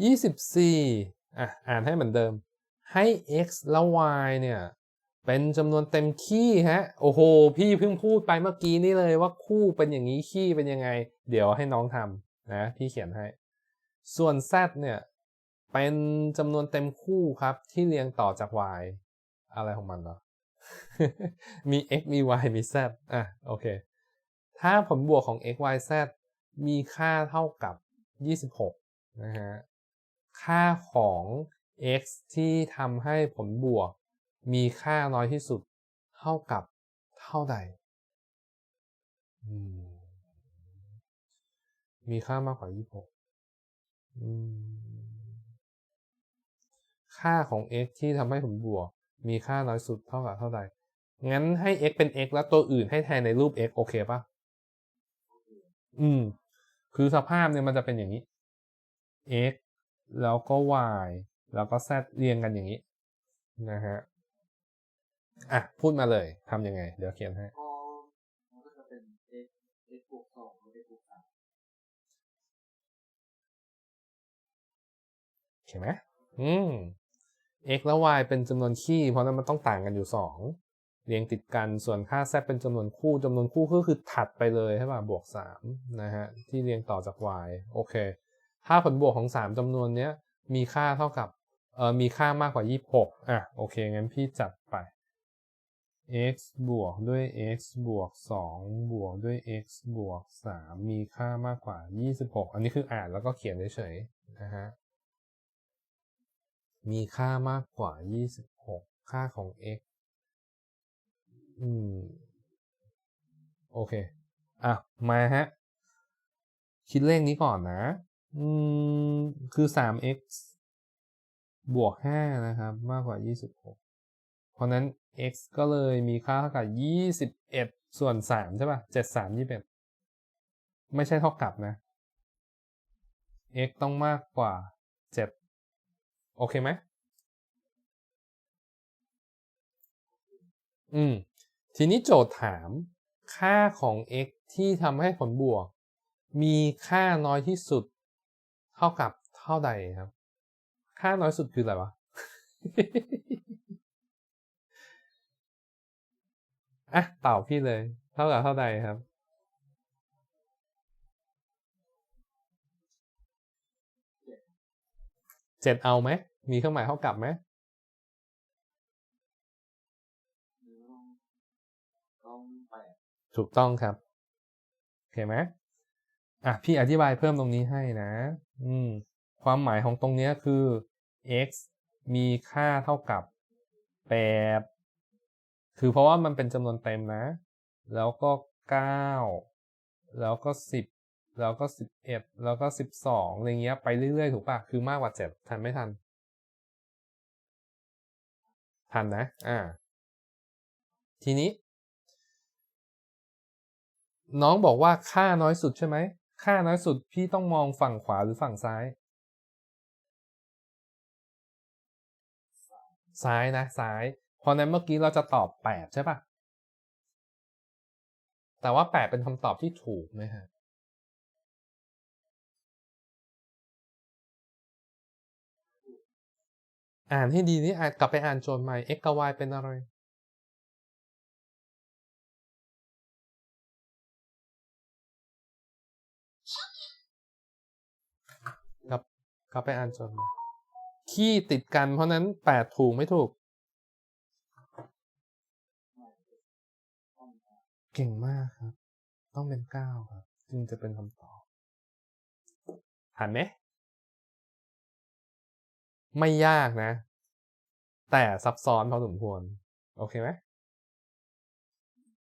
24อะอ่านให้เหมือนเดิม ให้ x แล้ว y เนี่ย เป็นจำนวนเต็มคี่ฮะ โอ้โห พี่เพิ่งพูดไปเมื่อกี้นี่เลยว่าคู่เป็นอย่างนี้คี่เป็นยังไง เดี๋ยวให้น้องทำนะ พี่เขียนให้ ส่วน z เนี่ย เป็นจำนวนเต็มคู่ครับที่เรียงต่อจาก y อะไรของมันเหรอมี x มี y มี z อะ โอเค ถ้าผลบวกของ x y z มีค่าเท่ากับ 26 นะฮะ ค่าของ x ที่ทำให้ผลบวก มีค่าน้อยที่สุด เท่ากับเท่าใด มีค่ามากกว่า 26 ค่าของ x ที่ทำให้ผลบวก มีค่าน้อยสุดเท่ากับเท่าใด งั้นให้ x เป็น x แล้วตัวอื่นให้แทนในรูป x โอเคปะอืม คือสภาพเนี่ยมันจะเป็นอย่างนี้ x แล้วก็ y แล้วก็ z เรียงกันอย่างนี้นะฮะ อะ พูดมาเลยทำยังไง เดี๋ยวเขียนให้ก็มันก็จะเป็น x x บวกสองหรือ x บวกสามเห็นไหมอืม x แล้ว y เป็นจำนวนคี่ เพราะนั้นมันต้องต่างกันอยู่2เรียงติดกันส่วนค่า z เป็นจำนวนคู่จำนวนคู่ก็คือถัดไปเลยใช่ป่ะบวก3นะฮะที่เรียงต่อจาก y โอเค ถ้าผลบวกของ 3จำนวนเนี้ยมีค่าเท่ากับเออมีค่ามากกว่า 26 อะ โอเค งั้นพี่จัดไป x บวกด้วย x บวก 2 บวกด้วย x บวก 3 มีค่ามากกว่า 26 อันนี้คืออ่านแล้วก็เขียนเฉยๆนะฮะ มีค่ามากกว่า 26 ค่าของ x อืม โอเค อะ มาฮะ คิดเลขนี้ก่อนนะ อืมคือ 3x บวก 5 นะครับ มากกว่า 26 เพราะนั้น x ก็เลยมีค่าเท่ากับ 21 ส่วน 3 ใช่ป่ะ 7 3 21 ไม่ใช่เท่ากับนะ x ต้องมากกว่า 7 โอเคไหม อืม ทีนี้โจทย์ถามค่าของ x ที่ทำให้ผลบวก มีค่าน้อยที่สุด ท่ากับเท่าใดครับ ค่าน้อยสุดคืออะไรวะ อะตอบพี่เลย เท่ากับเท่าใดครับ เจ็ดเอาไหม มีเครื่องหมายเท่ากับไหมหรือต้องต้องแปดถูกต้องครับ โอเคไหมอะ พี่อธิบายเพิ่มตรงนี้ให้นะ อืมความหมายของตรงนี้คือ x มีค่าเท่ากับ8คือเพราะว่ามันเป็นจำนวนเต็มนะ แล้วก็9แล้วก็10แล้วก็11แล้วก็12อะไรเงี้ยไปเรื่อยๆ ถูกปะคือมากกว่า7ทันไม่ทัน ทันนะ อ่า ทีนี้ น้องบอกว่าค่าน้อยสุดใช่ไหม ค่าน้อยสุดพี่ต้องมองฝั่งขวาหรือฝั่งซ้าย ซ้ายนะซ้าย เพราะนั้นเมื่อกี้เราจะตอบ 8 ใช่ปะแต่ว่า 8 เป็นคำตอบที่ถูกไหมฮะอ่านให้ดีนี่อ่านกลับไปอ่านโจทย์ใหม่ x กับ y เป็นอะไร บกลับไปอ่านจทย์ใหม่ขี้ติดกันเพราะนั้นแปดถูกไม่ถูก เก่งมากครับ ต้องเป็นเก้าครับ จึงจะเป็นคำตอบหันไหมไม่ยากนะ แต่ซับซ้อนพอสมควร โอเคไหม